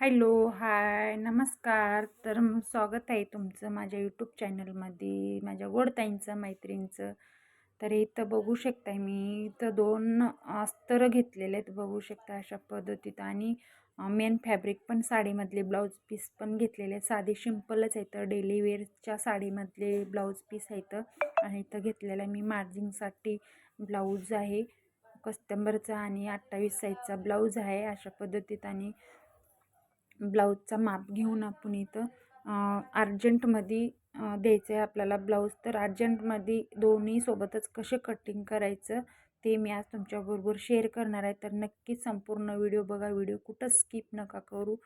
Hello hi नमस्कार. तर स्वागत आहे तुमचं माझ्या यूट्यूब चॅनलमध्ये माझ्या गोडताईंचं मैत्रिणींचं. तर इथं बघू शकताय मी इथं दोन अस्तर घेतलेले आहेत बघू शकता अशा पद्धतीत. आणि मेन फॅब्रिक पण साडीमधले ब्लाऊज पीस पण घेतलेले आहेत. साधे सिम्पलच आहेत. डेली वेअरच्या साडीमधले ब्लाऊज पीस आहेत. आणि इथं घेतलेलं आहे मी मार्जिंगसाठी ब्लाऊज आहे. कस्टंबरचा आणि अठ्ठावीस साईजचा ब्लाऊज आहे अशा पद्धतीत. आणि ब्लाऊजचा माप घेऊन आपण इथं अर्जंटमध्ये द्यायचं आहे आपल्याला ब्लाऊज तर अर्जंटमध्ये दोन्ही सोबतच कसे कटिंग करायचं ते मी आज तुमच्याबरोबर शेअर करणार आहे. तर नक्कीच संपूर्ण व्हिडिओ बघा. व्हिडिओ कुठं स्किप नका करू.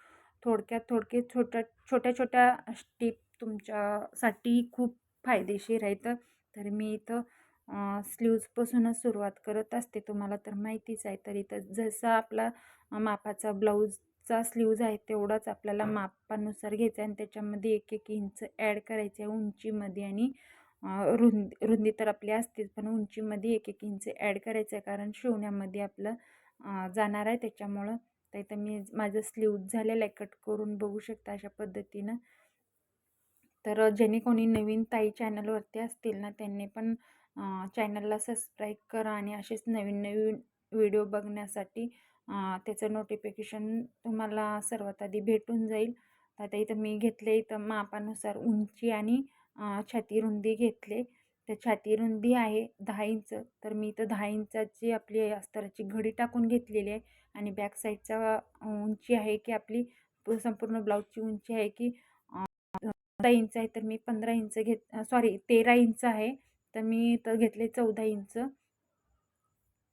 थोडक्यात थोडके छोट्या छोट्या छोट्या स्टीप तुमच्यासाठी खूप फायदेशीर आहेत. तर मी इथं स्लीव्जपासूनच सुरुवात करत असते तुम्हाला. तर माहितीच आहे. तर इथं जसा आपला मापाचा ब्लाऊज ब्लाऊजचा स्लीव्ज आहे तेवढाच आपल्याला मापानुसार घ्यायचा आहे आणि त्याच्यामध्ये एक एक इंच ॲड करायचं आहे उंचीमध्ये आणि रुंदी रुंदी तर आपली असतेच पण उंचीमध्ये एक एक इंच ॲड करायचं आहे कारण शिवण्यामध्ये आपलं जाणार आहे त्याच्यामुळं. तर इथं मी माझं स्लीव्ज झालेलं आहे कट करून बघू शकता अशा पद्धतीनं. तर जेणे कोणी नवीन ताई चॅनलवरती असतील ना त्यांनी पण चॅनलला सबस्क्राईब करा आणि असेच नवीन नवीन व्हिडिओ बघण्यासाठी त्याचं नोटिफिकेशन तुम्हाला सर्वात आधी भेटून जाईल. आता इथं मी घेतले इथं मापानुसार उंची आणि छाती रुंदी घेतले. तर छाती रुंदी आहे दहा इंच. तर मी इथं दहा इंचाची आपली अस्तराची घडी टाकून घेतलेली आहे. आणि बॅक साईडचा उंची आहे की आपली संपूर्ण ब्लाऊजची उंची आहे की पंधरा इंच आहे. तर मी पंधरा इंच घेत सॉरी तेरा इंच आहे. तर मी इथं घेतले चौदा इंच.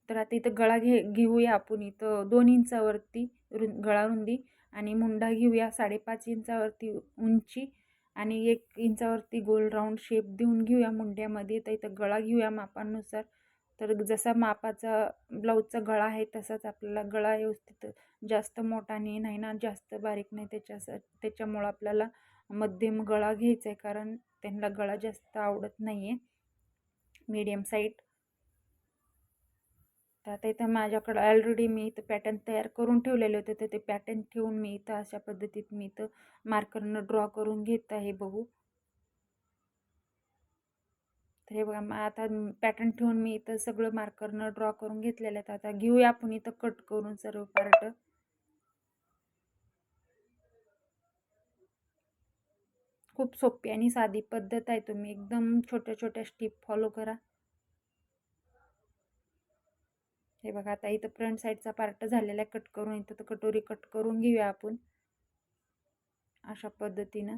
तर आता इथं गळा घे घेऊया आपण इथं दोन इंचावरती रु गळा रुंदी आणि मुंडा घेऊया साडेपाच इंचावरती उंची आणि एक इंचावरती गोल राऊंड शेप देऊन घेऊया मुंड्यामध्ये. तर इथं गळा घेऊया मापानुसार. तर जसा मापाचा ब्लाऊजचा गळा आहे तसाच आपल्याला गळा व्यवस्थित जास्त मोठाने नाही ना जास्त बारीक नाही त्याच्या त्याच्यामुळं आपल्याला मध्यम गळा घ्यायचा आहे कारण त्यांना गळा जास्त आवडत नाही आहे मीडियम साईड तर आता इथं माझ्याकडं ऑलरेडी मी इथं पॅटर्न तयार करून ठेवलेले होते तर ते पॅटर्न ठेवून मी इथं अशा पद्धतीत मी इथं मार्करनं ड्रॉ करून घेत आहे बघू. तर हे बघा आता पॅटर्न ठेवून मी इथं सगळं मार्करनं ड्रॉ करून घेतलेलं आहे. आता घेऊया आपण इथं कट करून सर्व पार्ट खूप सोपी आणि साधी पद्धत आहे तुम्ही. एकदम छोट्या छोट्या स्टेप फॉलो करा. हे बघा आता इथं फ्रंट साईडचा पार्ट झालेला आहे. कट करून इथं तर कटोरी कट करून घेऊया आपण. अशा पद्धतीनं.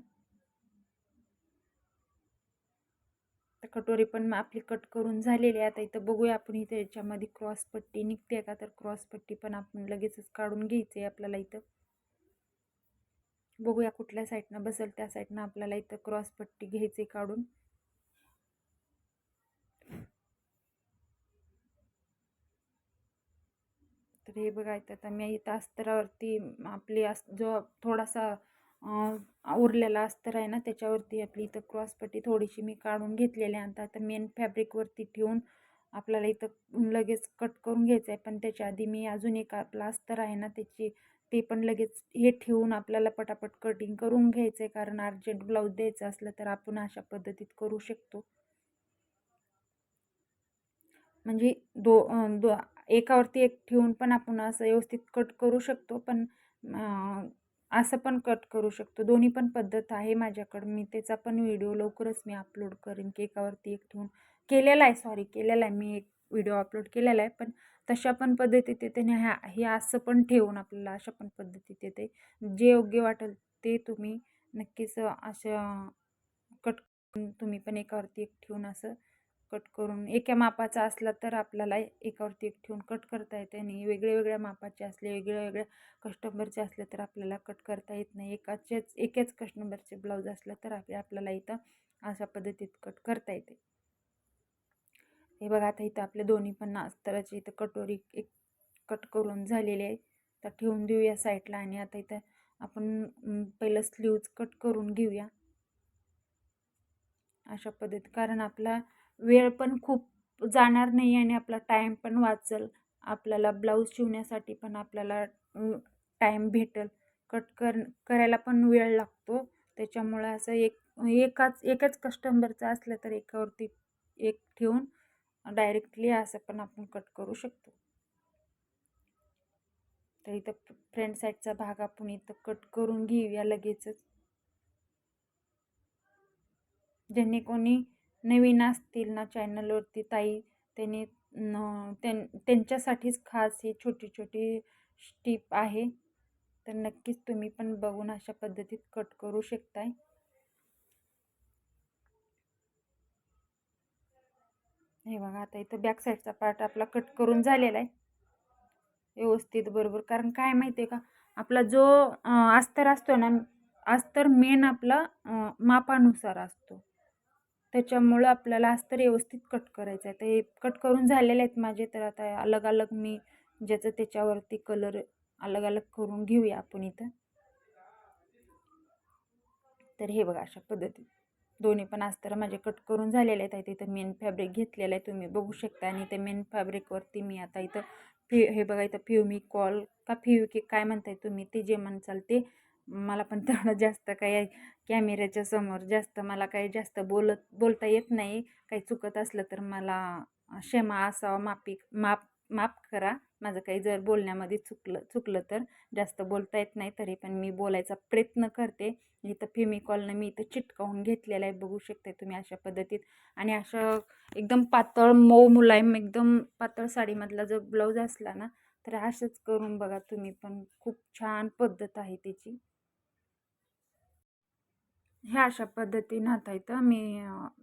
तर कटोरी पण आपली कट करून झालेली आहे. आता इथं बघूया आपण इथं याच्यामध्ये क्रॉस पट्टी निघते का? तर क्रॉस पट्टी पण आपण लगेचच काढून घ्यायची आहे आपल्याला इथं. बघूया कुठल्या साईडनं बसेल त्या साईडनं आपल्याला इथं क्रॉस पट्टी घ्यायची काढून. तर हे बघा आता मी इथं अस्तरावरती आपली अस जो थोडासा उरलेला अस्तर आहे ना त्याच्यावरती आपली इथं क्रॉसपट्टी थोडीशी मी काढून घेतलेली आहे. आता आता मेन फॅब्रिकवरती ठेवून आपल्याला इथं लगेच कट करून घ्यायचं आहे पण त्याच्या आधी मी अजून एक आपला अस्तर आहे ना त्याची ते पण लगेच हे ठेवून आपल्याला पटापट कटिंग करून घ्यायचं आहे कारण अर्जंट ब्लाऊज द्यायचं असलं तर आपण अशा पद्धतीत करू शकतो. म्हणजे दो दो एकावरती एक ठेवून पण आपण असं व्यवस्थित कट करू शकतो पण असं पण कट करू शकतो. दोन्ही पण पद्धत आहे माझ्याकडं. मी त्याचा पण व्हिडिओ लवकरच मी अपलोड करेन की एकावरती एक ठेवून. केलेला आहे सॉरी केलेला आहे. मी एक व्हिडिओ अपलोड केलेला आहे पण तशा पण पद्धतीत येते आणि ह्या हे असं पण ठेवून आपल्याला अशा पण पद्धतीत येते. जे योग्य वाटेल ते तुम्ही नक्कीच अशा कट तुम्ही पण एकावरती एक ठेवून असं कट करून एका मापाचा असला तर आपल्याला एकावरती एक ठेवून कट करता येते आणि वेगळ्या वेगळ्या मापाचे असले वेगळ्या वेगळ्या कस्टमरचे असले तर आपल्याला कट करता येत नाही. एकाचेच एकाच कस्टमरचे ब्लाऊज असलं तर आपल्या आपल्याला इथं अशा पद्धतीत कट करता येते. हे बघा आता इथं आपले दोन्ही पण अस्तराची इथं कटोरी एक कट करून झालेले आहे. तर ठेवून देऊया साईडला आणि आता इथं आपण पहिलं स्लीव्ज कट करून घेऊया. अशा पद्धती कारण आपला वेळ पण खूप जाणार नाही आणि आपला टाईम पण वाचेल. आपल्याला ब्लाऊज शिवण्यासाठी पण आपल्याला टाईम भेटेल. कट कर करायला पण वेळ लागतो. त्याच्यामुळे असं एक एकाच एकाच कस्टंबरचं असलं तर एकावरती एक ठेवून डायरेक्टली असं पण आपण कट करू शकतो. तर इथं फ्रंट साईडचा भाग आपण इथं कट करून घेऊया लगेचच. ज्यांनी कोणी नवीन असतील ना चॅनलवरती ताई त्यांनी त्यांच्यासाठीच खास ही छोटी छोटी स्टिप आहे. तर नक्कीच तुम्ही पण बघून अशा पद्धतीत कट करू शकताय. हे बघा आता इथं बॅक साईडचा पार्ट आपला कट करून झालेला आहे. व्यवस्थित बरोबर. कारण काय माहिती आहे का आपला जो अस्तर असतो ना अस्तर मेन आपला मापानुसार असतो. त्याच्यामुळं आपल्याला अस्तर व्यवस्थित कट करायचं आहे. ते कट करून झालेले आहेत माझे तर आता अलग अलग मी ज्याचं त्याच्यावरती कलर अलग अलग करून घेऊया आपण इथं. तर हे बघा अशा पद्धतीत. दोन्ही पण अस्तर माझे कट करून झालेले आहेत. इथं मेन फॅब्रिक घेतलेलं आहे. तुम्ही बघू शकता. आणि ते मेन फॅब्रिकवरती मी आता इथं फि हे बघा इथं फ्युमी कॉल का फ्यू की काय म्हणताय तुम्ही? ते जे म्हणचाल ते मला पण तेवढं जास्त काही कॅमेऱ्याच्या समोर जास्त मला काही जास्त बोलत बोलता येत नाही. काही चुकत असलं तर मला क्षमा असावा माफी माप माफ करा. माझं काही जर बोलण्यामध्ये चुकलं चुकलं तर जास्त बोलता येत नाही तरी पण मी बोलायचा प्रयत्न करते. इथं फेमिकॉलनं मी इथं चिटकावून घेतलेलं आहे. बघू शकते तुम्ही अशा पद्धतीत. आणि असं एकदम पातळ मऊ मुलायम एकदम पातळ साडीमधला जो ब्लाऊज असला ना तर असंच करून बघा तुम्ही पण. खूप छान पद्धत आहे त्याची. ह्या अशा पद्धतीनं आता इथं मी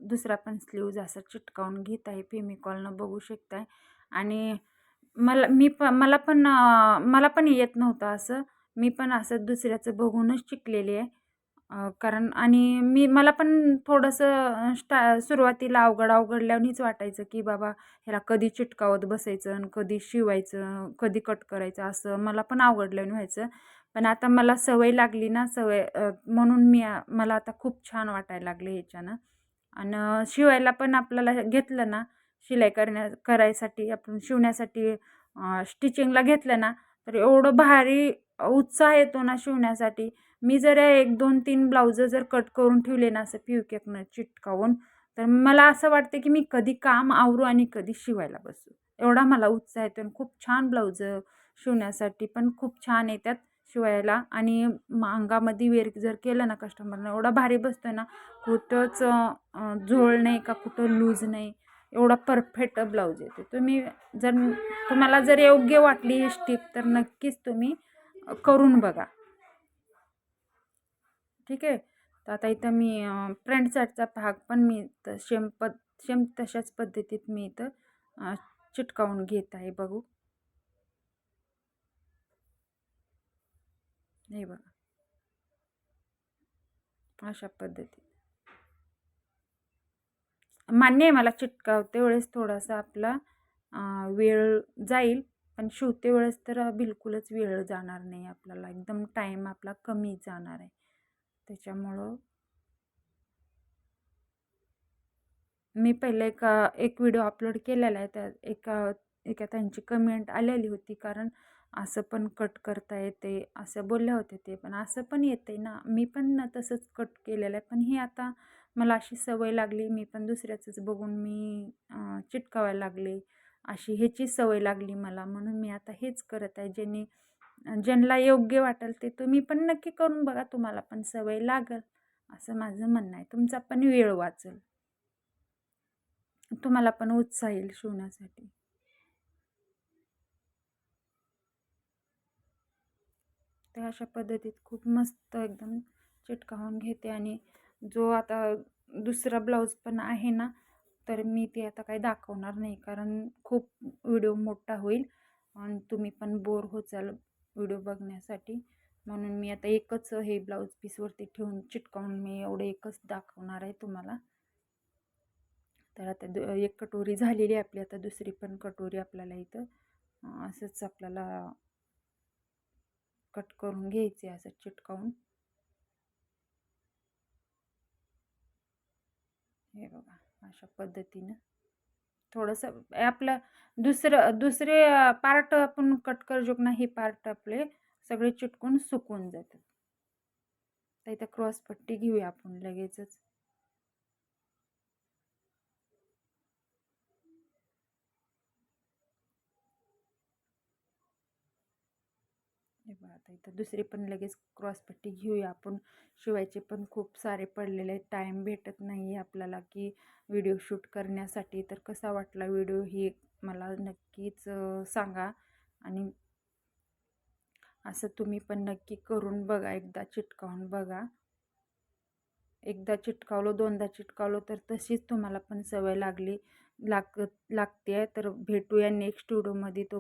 दुसरा पण स्लीव्ज असं चिटकावून घेत आहे. फेमिकॉलनं बघू शकताय. आणि मला मी प मला पण मला पण येत नव्हतं असं. मी पण असं दुसऱ्याचं बघूनच शिकलेली आहे. कारण आणि मी मला पण थोडंसं स्टा सुरुवातीला अवघड अवघडल्यानेच वाटायचं की बाबा ह्याला कधी चिटकावत बसायचं आणि कधी शिवायचं कधी कट करायचं असं मला पण अवघडल्याने व्हायचं. पण आता मला सवय लागली ना सवय म्हणून मी मला आता खूप छान वाटायला लागले ह्याच्यानं. आणि शिवायला पण आपल्याला घेतलं ना शिलाई करण्या करायसाठी आपण शिवण्यासाठी स्टिचिंगला घेतलं ना तर एवढं भारी उत्साह येतो ना शिवण्यासाठी. मी जर एक दोन तीन ब्लाउजं जर कट करून ठेवले ना असं केकनं चिटकावून तर मला असं वाटते की मी कधी काम आवरू आणि कधी शिवायला बसू. एवढा मला उत्साह येतो आणि खूप छान ब्लाऊज शिवण्यासाठी पण खूप छान येतात. शिवायला आणि अंगामध्ये वेअर जर केलं ना कस्टमरनं एवढा भारी बसतो ना कुठंच झोळ नाही का कुठं लूज नाही एवढा परफेक्ट ब्लाऊज येते तुम्ही जर तुम्हाला जर योग्य वाटली ही स्टिप तर नक्कीच तुम्ही करून बघा. ठीक आहे? तर आता इथं मी फ्रंट साईडचा भाग पण मी तर शेम पद शेम तशाच पद्धतीत मी इथं चिटकावून घेत आहे बघू. हे बघा. अशा पद्धती मान्य आहे मला चिटकावते वेळेस थोडासा आपला वेळ जाईल पण शिवते वेळेस तर बिलकुलच वेळ जाणार नाही आपल्याला. एकदम टाईम आपला कमी जाणार आहे. त्याच्यामुळं मी पहिले एका एक व्हिडिओ अपलोड केलेला आहे. त्या एका एका त्यांची कमेंट आलेली होती. कारण असं पण कट करता येते असं बोलले होते ते. पण असं पण येते ना. मी पण ना तसंच कट केलेलं आहे. पण हे आता मला अशी सवय लागली. मी पण दुसऱ्याचंच बघून मी चिटकावायला लागले. अशी ह्याची सवय लागली मला. म्हणून मी आता हेच करत आहे. ज्यांनी ज्यांना योग्य वाटेल ते तुम्ही पण नक्की करून बघा. तुम्हाला पण सवय लागल. असं माझं म्हणणं आहे. तुमचा पण वेळ वाचेल. तुम्हाला पण उत्साह येईल शिवण्यासाठी. ते अशा पद्धतीत खूप मस्त एकदम चिटकावून घेते आणि जो आता दुसरा ब्लाऊज पण आहे ना तर मी ते आता काही दाखवणार नाही कारण खूप व्हिडिओ मोठा होईल आणि तुम्ही पण बोर होचाल जाल व्हिडिओ बघण्यासाठी. म्हणून मी आता एकच हे ब्लाऊज पीसवरती ठेवून चिटकावून मी एवढं एकच दाखवणार आहे तुम्हाला. तर आता दु एक कटोरी झालेली आहे आपली आता दुसरी पण कटोरी आपल्याला इथं असंच आपल्याला कट करून घ्यायचे असं चिटकावून. हे बघा अशा पद्धतीनं. थोडंसं आपलं दुसरं दुसरे पार्ट आपण कट करू ना हे पार्ट आपले सगळे चिटकून सुकून जातात. तर इथं क्रॉसपट्टी घेऊया आपण लगेचच हे बघा आता इथं दुसरी पण लगेच क्रॉसपट्टी घेऊया आपण. शिवायचे पण खूप सारे पडलेले आहेत. टाईम भेटत नाही आपल्याला की व्हिडिओ शूट करण्यासाठी. तर कसा वाटला व्हिडिओ ही मला नक्कीच सांगा. आणि असं तुम्ही पण नक्की करून बघा. एकदा चिटकावून बघा. एकदा चिटकावलो दोनदा चिटकावलं तर तशीच तुम्हाला पण सवय लागली लाग लागते तर भेटूया नेक्स्ट व्हिडिओमध्ये तो